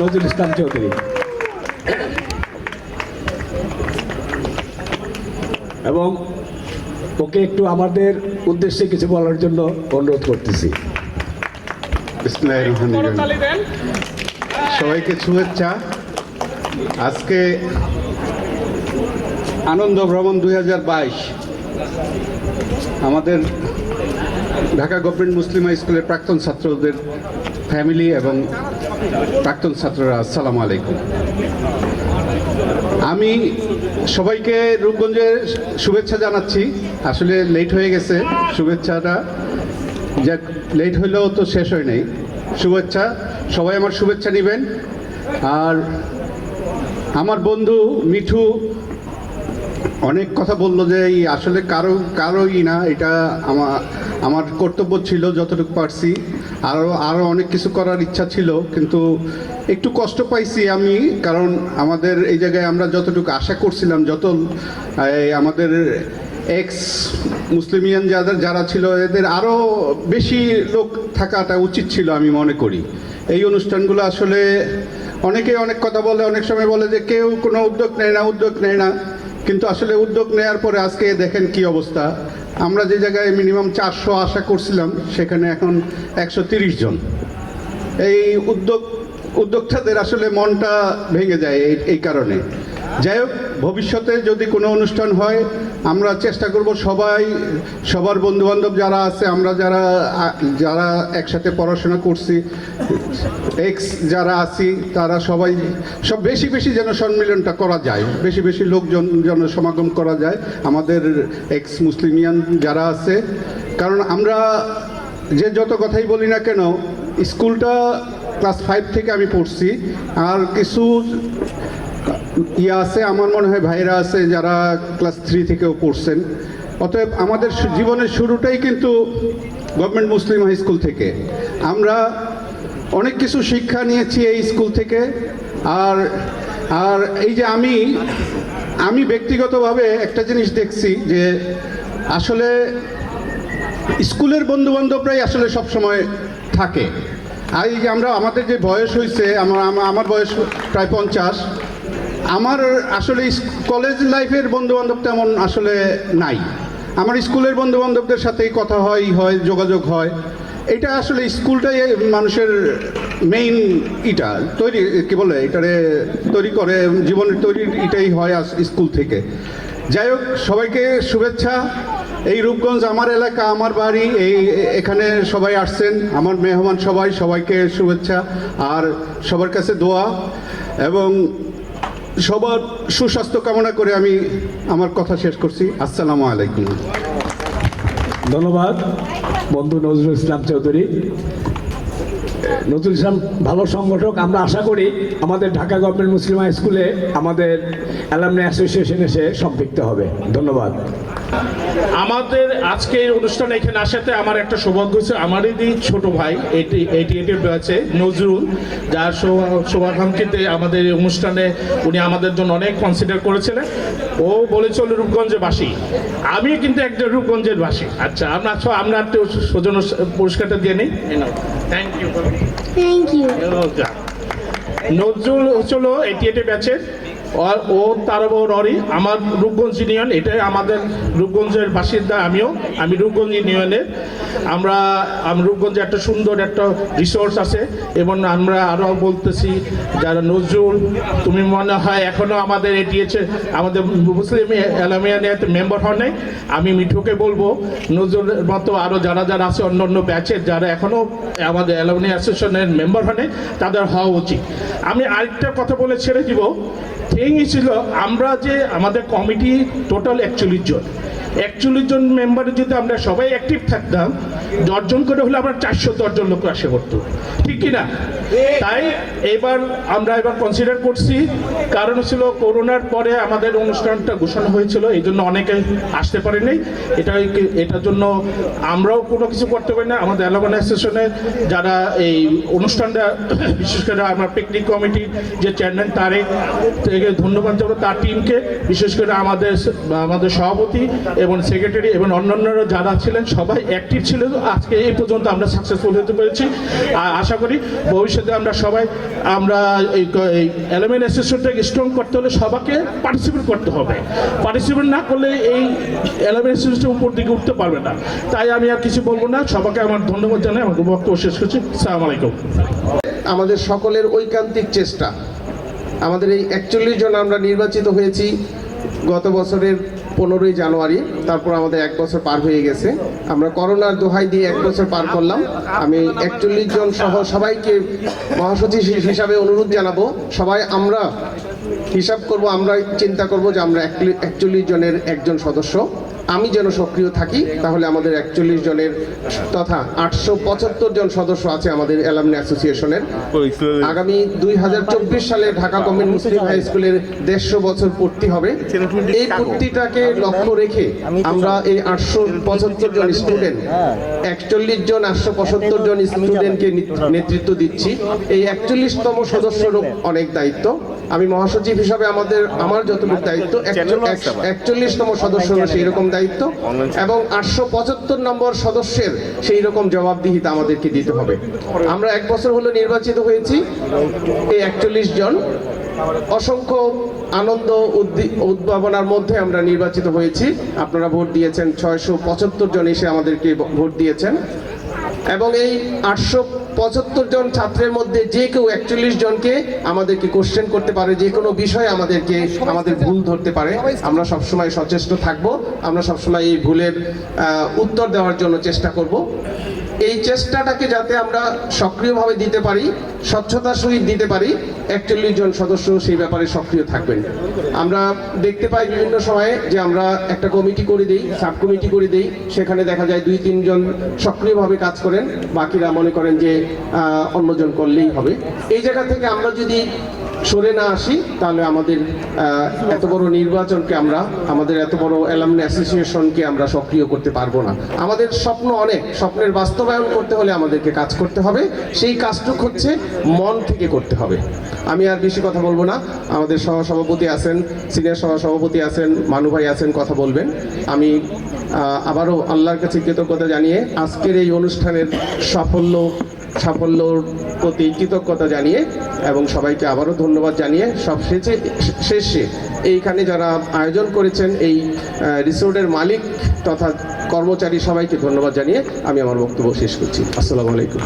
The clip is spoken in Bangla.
নজরুল ইসলাম চৌধুরী এবং ওকে একটু আমাদের উদ্দেশ্যে কিছু বলার জন্য অনুরোধ করতেছি। সবাইকে শুভেচ্ছা। আজকে আনন্দ ভ্রমণ দুই হাজার বাইশ। আমাদের ঢাকা গভর্নমেন্ট মুসলিম হাই স্কুলের প্রাক্তন ছাত্রদের ফ্যামিলি এবং প্রাক্তন ছাত্ররা, আসসালামু আলাইকুম। আমি সবাইকে রূপগঞ্জের শুভেচ্ছা জানাচ্ছি। আসলে লেট হয়ে গেছে, শুভেচ্ছাটা যাক লেট হইলেও তো শেষ হয় নাই। শুভেচ্ছা, সবাই আমার শুভেচ্ছা নেবেন। আর আমার বন্ধু মিঠু অনেক কথা বলল যে, এই আসলে কারও, কারোই না, এটা আমার আমার কর্তব্য ছিল যতটুকু পারছি। আরও আরও অনেক কিছু করার ইচ্ছা ছিল, কিন্তু একটু কষ্ট পাইছি আমি, কারণ আমাদের এই জায়গায় আমরা যতটুকু আশা করছিলাম, যত আমাদের এক্স মুসলিমিয়ান যাদের, যারা ছিল, এদের আরও বেশি লোক থাকাটা উচিত ছিল আমি মনে করি। এই অনুষ্ঠানগুলো আসলে অনেকে অনেক কথা বলে, অনেক সময় বলে যে কেউ কোনো উদ্যোগ নেয় না, উদ্যোগ নেয় না। কিন্তু আসলে উদ্যোগ নেওয়ার পরে আজকে দেখেন কি অবস্থা। আমরা যে জায়গায় মিনিমাম চারশো আশা করছিলাম, সেখানে এখন একশো তিরিশ জন। এই উদ্যোগ, উদ্যোক্তাদের আসলে মনটা ভেঙে যায় এই এই কারণে। যাই হোক, ভবিষ্যতে যদি কোনো অনুষ্ঠান হয়, আমরা চেষ্টা করব সবাই, সবার বন্ধুবান্ধব যারা আছে, আমরা যারা যারা একসাথে পড়াশোনা করছি এক্স যারা আছি, তারা সবাই, সব বেশি বেশি যেন সম্মিলনটা করা যায়, বেশি বেশি লোকজন যেন সমাগম করা যায়, আমাদের এক্স মুসলিমিয়ান যারা আছে, কারণ আমরা যে যত কথাই বলি না কেন, স্কুলটা ক্লাস ফাইভ থেকে আমি পড়ছি, আর কিছু ইয়ে আছে, আমার মনে হয় ভাইরা আছে যারা ক্লাস থ্রি থেকেও পড়ছেন। অতএব আমাদের জীবনের শুরুটাই কিন্তু গভর্নমেন্ট মুসলিম হাই স্কুল থেকে। আমরা অনেক কিছু শিক্ষা নিয়েছি এই স্কুল থেকে, আর আর এই যে আমি আমি ব্যক্তিগতভাবে একটা জিনিস দেখছি যে আসলে স্কুলের বন্ধু বান্ধবরাই আসলে সব সময় থাকে। আর এই যে আমরা, আমাদের যে বয়স হয়েছে আমার আমার বয়স প্রায় পঞ্চাশ আমার আসলে কলেজ লাইফের বন্ধু বান্ধব তেমন আসলে নাই। আমার স্কুলের বন্ধু বান্ধবদের সাথেই কথা হয় হয়, যোগাযোগ হয়। এটা আসলে স্কুলটাই মানুষের মেইন ইটা, তৈরি, কি বলে, এটারে তৈরি করে, জীবনের তৈরি এটাই হয় স্কুল থেকে। যাই হোক, সবাইকে শুভেচ্ছা। এই রূপগঞ্জ আমার এলাকা, আমার বাড়ি, এই এখানে সবাই আসছেন। আমার মেহমান সবাই, সবাইকে শুভেচ্ছা। আর সবার কাছে দোয়া। এবং সবার সুস্বাস্থ্য কামনা করে আমি আমার কথা শেষ করছি। আসসালাম আলাইকুম। ধন্যবাদ, বন্ধু নজরুল ইসলাম চৌধুরী। নজরুল ইসলাম ভালো সংগঠক, আমরা আশা করি আমাদের ঢাকা গভর্নমেন্ট মুসলিম হাই স্কুলে আমাদের অ্যালামনি অ্যাসোসিয়েশন এসে সম্পৃক্ত হবে। ধন্যবাদ। আমাদের আজকে এই অনুষ্ঠানে এখানে আসাতে আমার একটা সৌভাগ্য হয়েছে। আমারই ছোট ভাই এটি এইটি এটি আছে নজরুল যার শুভাকাঙ্ক্ষিতে আমাদের এই অনুষ্ঠানে উনি আমাদের জন্য অনেক কনসিডার করেছিলেন। ও বলেছিল রূপগঞ্জের বাসী। আমি কিন্তু একজন রূপগঞ্জের বাসী। আচ্ছা আমরা আমরা একটু সৌজন্য পুরস্কারটা দিয়ে নিই। Thank you Thank you. Nazrul হচ্ছিল এটি এটি ব্যাচের। ও তার বউ ররি আমার রূপগঞ্জ ইউনিয়ন, এটাই আমাদের রূপগঞ্জের বাসিন্দা আমিও। আমি রূপগঞ্জ ইউনিয়নের। আমরা, আম রূপগঞ্জে একটা সুন্দর একটা রিসোর্স আছে, এবং আমরা আরও বলতেছি, যারা নজরুল, তুমি মনে হয় এখনও আমাদের এটিএছে আমাদের মুসলিম অ্যালামিয়ানিয়াতে মেম্বার হন নাই। আমি মিঠুকে বলব নজরুলের মতো আরও যারা যারা আছে অন্য অন্য ব্যাচের যারা এখনও আমাদের অ্যালামনি অ্যাসোসিয়েশনের মেম্বার হয় তাদের হওয়া উচিত। আমি আরেকটা কথা বলে ছেড়ে দিব থিংই ছিল আমরা যে আমাদের কমিটি টোটাল একচল্লিশ জন একচল্লিশ জন মেম্বারে যদি আমরা সবাই অ্যাক্টিভ থাকতাম, দশজন করে হলে আমরা চারশো দশজন লোক আসে করতো। ঠিক কি না তাই এবার আমরা এবার কনসিডার করছি। কারণ ছিল করোনার পরে আমাদের অনুষ্ঠানটা ঘোষণা হয়েছিল, এই জন্য অনেকে আসতে পারেনি। এটা এটার জন্য আমরাও কোনো কিছু করতে পারি না। আমাদের অ্যালামান অ্যাসোসিয়েশনের যারা এই অনুষ্ঠানটা, বিশেষ করে আমার পিকনিক কমিটির যে চেয়ারম্যান তারে থেকে ধন্যবাদ জানাব, তার টিমকে বিশেষ করে আমাদের আমাদের সভাপতি এবং সেক্রেটারি এবং অন্যান্যরা যারা ছিলেন, সবাই অ্যাক্টিভ ছিল। আজকে এই পর্যন্ত আমরা সাকসেসফুল হতে পেরেছি। আর আশা করি ভবিষ্যতে আমরা সবাই, আমরা এই এলিমেন্ট অ্যাসোসিয়েশনটাকে স্ট্রং করতে হলে সবাইকে পার্টিসিপেট করতে হবে। পার্টিসিপেট না করলে এই এলিমেন্ট অ্যাসোসিয়েশন উপর দিকে উঠতে পারবে না। তাই আমি আর কিছু বলব না। সবাইকে আমার ধন্যবাদ জানাই। আমার বক্তব্য শেষ করছি। সালাম আলাইকুম। আমাদের সকলের ঐকান্তিক চেষ্টা। আমাদের এই একচল্লিশ জন আমরা নির্বাচিত হয়েছি। গত বছরের পনেরোই জানুয়ারি, তারপর আমাদের এক বছর পার হয়ে গেছে। আমরা করোনার দোহাই দিয়ে এক বছর পার করলাম। আমি একচল্লিশ জন সহ সবাইকে মহাসচিব হিসাবে অনুরোধ জানাব, সবাই আমরা হিসাব করব, আমরা চিন্তা করব যে আমরা একচল্লিশ জনের একজন সদস্য। আমি যেন সক্রিয় থাকি তাহলে আমাদের একচল্লিশ জনের তথা আটশো পঁচাত্তর জন সদস্য আছে আমাদের অ্যালামনি অ্যাসোসিয়েশনের। আগামী দুই হাজার চব্বিশ সালে ঢাকা গভর্নমেন্ট মুসলিম হাই স্কুলের দেড়শো বছর পূর্তি হবে। এই পূর্তিটাকে লক্ষ্য রেখে আমরা এই আটশো পঁচাত্তর জন স্টুডেন্ট একচল্লিশ জন আটশো পঁচাত্তর জন স্টুডেন্টকে নেতৃত্ব দিচ্ছি। এই একচল্লিশতম সদস্যরও অনেক দায়িত্ব। আমি মহাসচিব হিসাবে আমাদের আমার যতটুকু দায়িত্ব একচল্লিশতম সদস্যরও সেই রকম দায়িত্ব এবং আটশো পঁচাত্তর নম্বর সদস্যের সেই রকম জবাবদিহিতা আমাদেরকে দিতে হবে। আমরা এক বছর হলো নির্বাচিত হয়েছি। এই একচল্লিশ জন অসংখ্য আনন্দ উদ্ভাবনার মধ্যে আমরা নির্বাচিত হয়েছি। আপনারা ভোট দিয়েছেন ছয়শো পঁচাত্তর জন এসে আমাদেরকে ভোট দিয়েছেন। এবং এই আটশো পঁচাত্তর জন ছাত্রের মধ্যে যে কেউ একচল্লিশ জনকে আমাদেরকে কোশ্চেন করতে পারে, যে কোনো বিষয়ে আমাদেরকে, আমাদের ভুল ধরতে পারে। আমরা সবসময় সচেষ্ট থাকব। আমরা সবসময় এই ভুলের উত্তর দেওয়ার জন্য চেষ্টা করব। এই চেষ্টাটাকে যাতে আমরা সক্রিয়ভাবে দিতে পারি স্বচ্ছতার সহিত দিতে পারি, একচল্লিশ জন সদস্য সেই ব্যাপারে সক্রিয় থাকবেন। আমরা দেখতে পাই বিভিন্ন সময়ে যে আমরা একটা কমিটি করে দিই সাব কমিটি করে দিই, সেখানে দেখা যায় দুই তিনজন সক্রিয়ভাবে কাজ করেন, বাকিরা মনে করেন যে অন্যজন করলেই হবে। এই জায়গা থেকে আমরা যদি সরে না আসি, তাহলে আমাদের এত বড় নির্বাচনকে আমরা, আমাদের এত বড় অ্যালামনি অ্যাসোসিয়েশনকে আমরা সক্রিয় করতে পারব না। আমাদের স্বপ্ন অনেক, স্বপ্নের বাস্তবায়ন করতে হলে আমাদেরকে কাজ করতে হবে। সেই কাজটুক হচ্ছে মন থেকে করতে হবে। আমি আর বেশি কথা বলব না। আমাদের সহসভাপতি আছেন, সিনিয়র সহসভাপতি আছেন, মানু ভাই আছেন, কথা বলবেন। আমি আবারও আল্লাহর কাছে কৃতজ্ঞতা জানিয়ে আজকের এই অনুষ্ঠানের সাফল্য সাফল্যর প্রতি কৃতজ্ঞতা জানিয়ে এবং সবাইকে আবারও ধন্যবাদ জানিয়ে সব শেষে শেষে এইখানে যারা আয়োজন করেছেন এই রিসোর্টের মালিক তথা কর্মচারী সবাইকে ধন্যবাদ জানিয়ে আমি আমার বক্তব্য শেষ করছি। আসসালামু আলাইকুম।